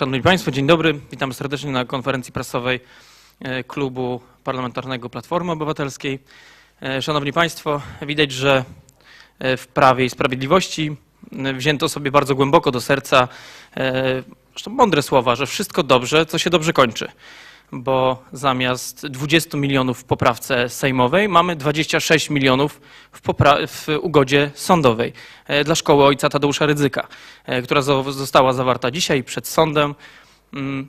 Szanowni Państwo, dzień dobry. Witam serdecznie na konferencji prasowej e, Klubu Parlamentarnego Platformy Obywatelskiej. E, Szanowni Państwo, widać, że e, w Prawie i Sprawiedliwości wzięto sobie bardzo głęboko do serca zresztą mądre słowa, że wszystko dobrze, co się dobrze kończy. Bo zamiast 20 milionów w poprawce sejmowej mamy 26 milionów w, w ugodzie sądowej e, dla szkoły ojca Tadeusza Rydzyka, e, która zo- została zawarta dzisiaj przed sądem. Mm,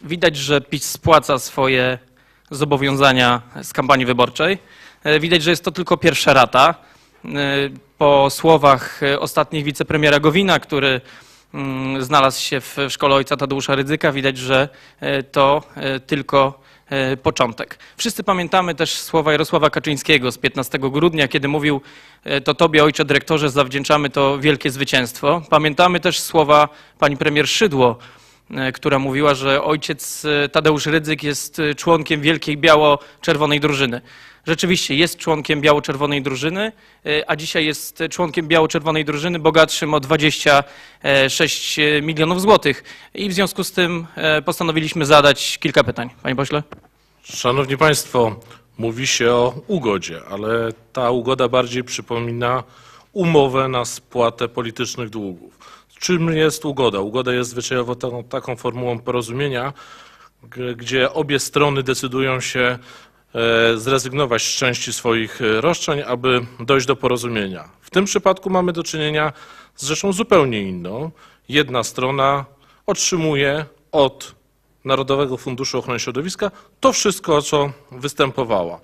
Widać, że PiS spłaca swoje zobowiązania z kampanii wyborczej. E, Widać, że jest to tylko pierwsza rata. Po słowach ostatnich wicepremiera Gowina, który znalazł się w szkole ojca Tadeusza Rydzyka, widać, że e, to e, tylko e, początek. Wszyscy pamiętamy też słowa Jarosława Kaczyńskiego z 15 grudnia, kiedy mówił to tobie, ojcze dyrektorze, zawdzięczamy to wielkie zwycięstwo. Pamiętamy też słowa pani premier Szydło, która mówiła, że ojciec e, Tadeusz Rydzyk jest e, członkiem wielkiej biało-czerwonej drużyny. Rzeczywiście jest członkiem biało-czerwonej drużyny, e, a dzisiaj jest członkiem biało-czerwonej drużyny bogatszym o 26 milionów złotych. I w związku z tym e, postanowiliśmy zadać kilka pytań. Panie pośle? Szanowni Państwo, mówi się o ugodzie, ale ta ugoda bardziej przypomina umowę na spłatę politycznych długów. Czym jest ugoda? Ugoda jest zwyczajowo taką, taką formułą porozumienia, gdzie obie strony decydują się e, zrezygnować z części swoich e, roszczeń, aby dojść do porozumienia. W tym przypadku mamy do czynienia z rzeczą zupełnie inną. Jedna strona otrzymuje od Narodowego Funduszu Ochrony Środowiska to wszystko, o co występowała.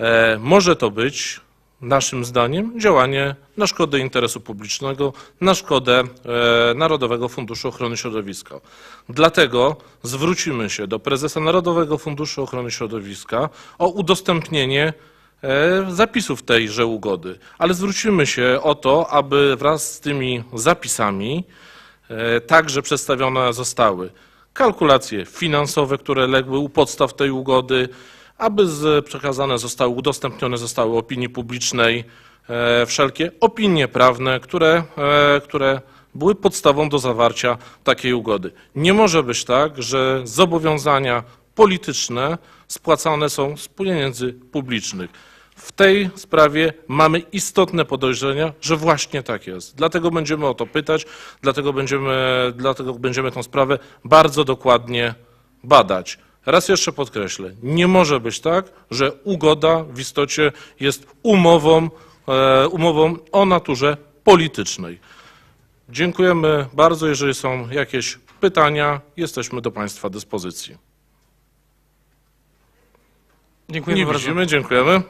E, może to być, naszym zdaniem, działanie na szkodę interesu publicznego, na szkodę e, Narodowego Funduszu Ochrony Środowiska. Dlatego zwrócimy się do prezesa Narodowego Funduszu Ochrony Środowiska o udostępnienie e, zapisów tejże ugody. Ale zwrócimy się o to, aby wraz z tymi zapisami e, także przedstawione zostały kalkulacje finansowe, które legły u podstaw tej ugody, aby przekazane zostały, udostępnione zostały opinii publicznej e, wszelkie opinie prawne, które, e, które były podstawą do zawarcia takiej ugody. Nie może być tak, że zobowiązania polityczne spłacane są z pieniędzy publicznych. W tej sprawie mamy istotne podejrzenia, że właśnie tak jest. Dlatego będziemy o to pytać, dlatego będziemy, dlatego będziemy tę sprawę bardzo dokładnie badać. Raz jeszcze podkreślę, nie może być tak, że ugoda w istocie jest umową, e, umową o naturze politycznej. Dziękujemy bardzo. Jeżeli są jakieś pytania, jesteśmy do Państwa dyspozycji. Dziękujemy Nie bardzo. widzimy, dziękujemy.